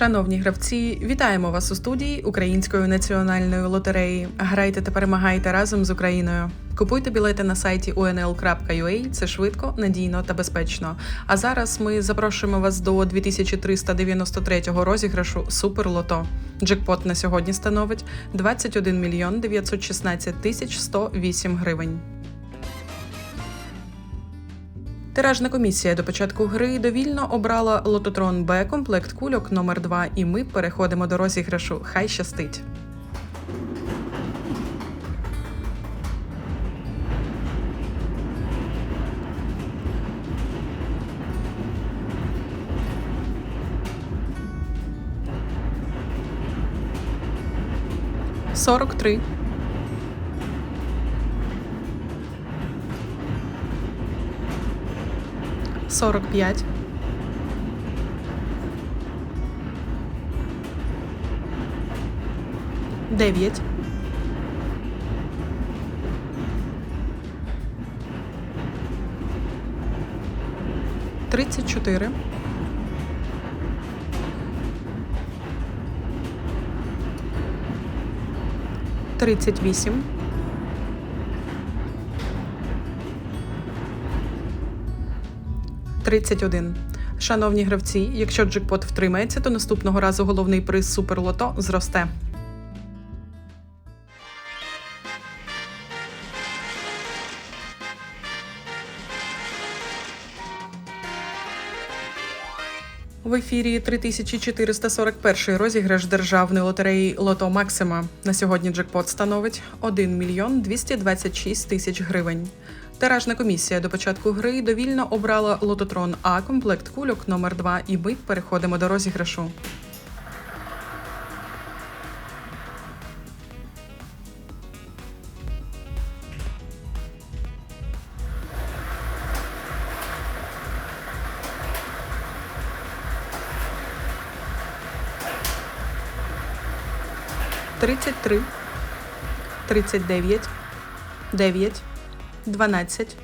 Шановні гравці, вітаємо вас у студії Української національної лотереї. Грайте та перемагайте разом з Україною. Купуйте білети на сайті unl.ua, Це швидко, надійно та безпечно. А зараз ми запрошуємо вас до 2393 розіграшу Суперлото. Джекпот на сьогодні становить 21 мільйон 916 тисяч 108 гривень. Тиражна комісія до початку гри довільно обрала лототрон Б комплект кульок номер 2 і ми переходимо до розіграшу. Хай щастить. Сорок три. Сорок п'ять. Дев'ять. Тридцять чотири. Тридцять вісім. Тридцять один. Шановні гравці, якщо джекпот втримається, то наступного разу головний приз Суперлото зросте. В ефірі 3441 розіграш державної лотереї Лото Максима. На сьогодні джекпот становить 1 мільйон 226 тисяч гривень. Тиражна комісія до початку гри довільно обрала лототрон А комплект кульок номер 2 і ми переходимо до розіграшу. Тридцять три, тридцять дев'ять, дев'ять, дванадцять,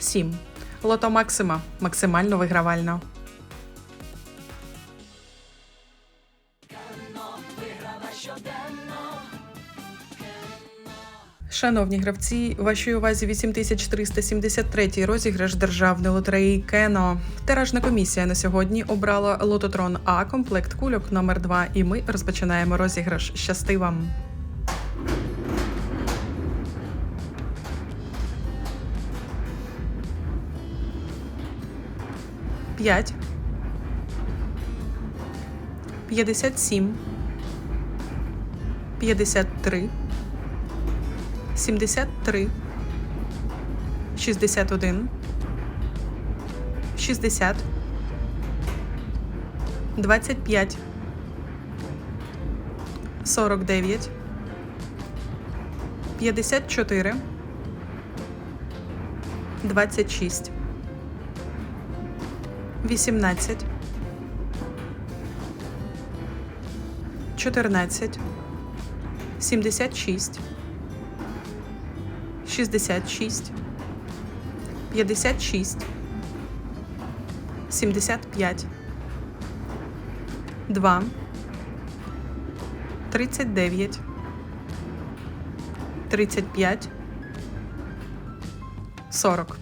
сім. Лото Максима максимально вигравально. Шановні гравці, вашій увазі 8373 розіграш державної лотереї Кено. Тиражна комісія на сьогодні обрала лототрон А комплект кульок номер 2 і ми розпочинаємо розіграш. Щасти вам! П'ять. П'ятдесят сім. П'ятдесят три. 73, 61, 60, 25, 49, 54, 26, 18, 14, 76, 66, 56, 75, 2, 39, 35, 40.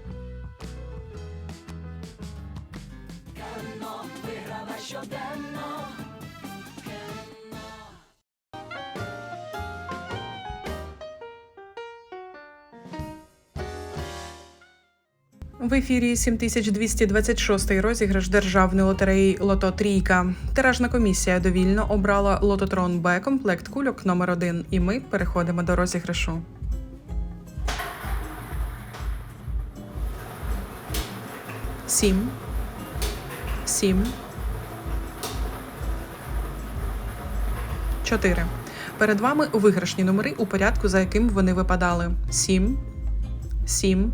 В ефірі 7226 розіграш державної лотереї Лото Трійка. Тиражна комісія довільно обрала лототрон Б комплект кульок номер 1 і ми переходимо до розіграшу. Сім. Сім. Чотири. Перед вами виграшні номери у порядку, за яким вони випадали. Сім. Сім.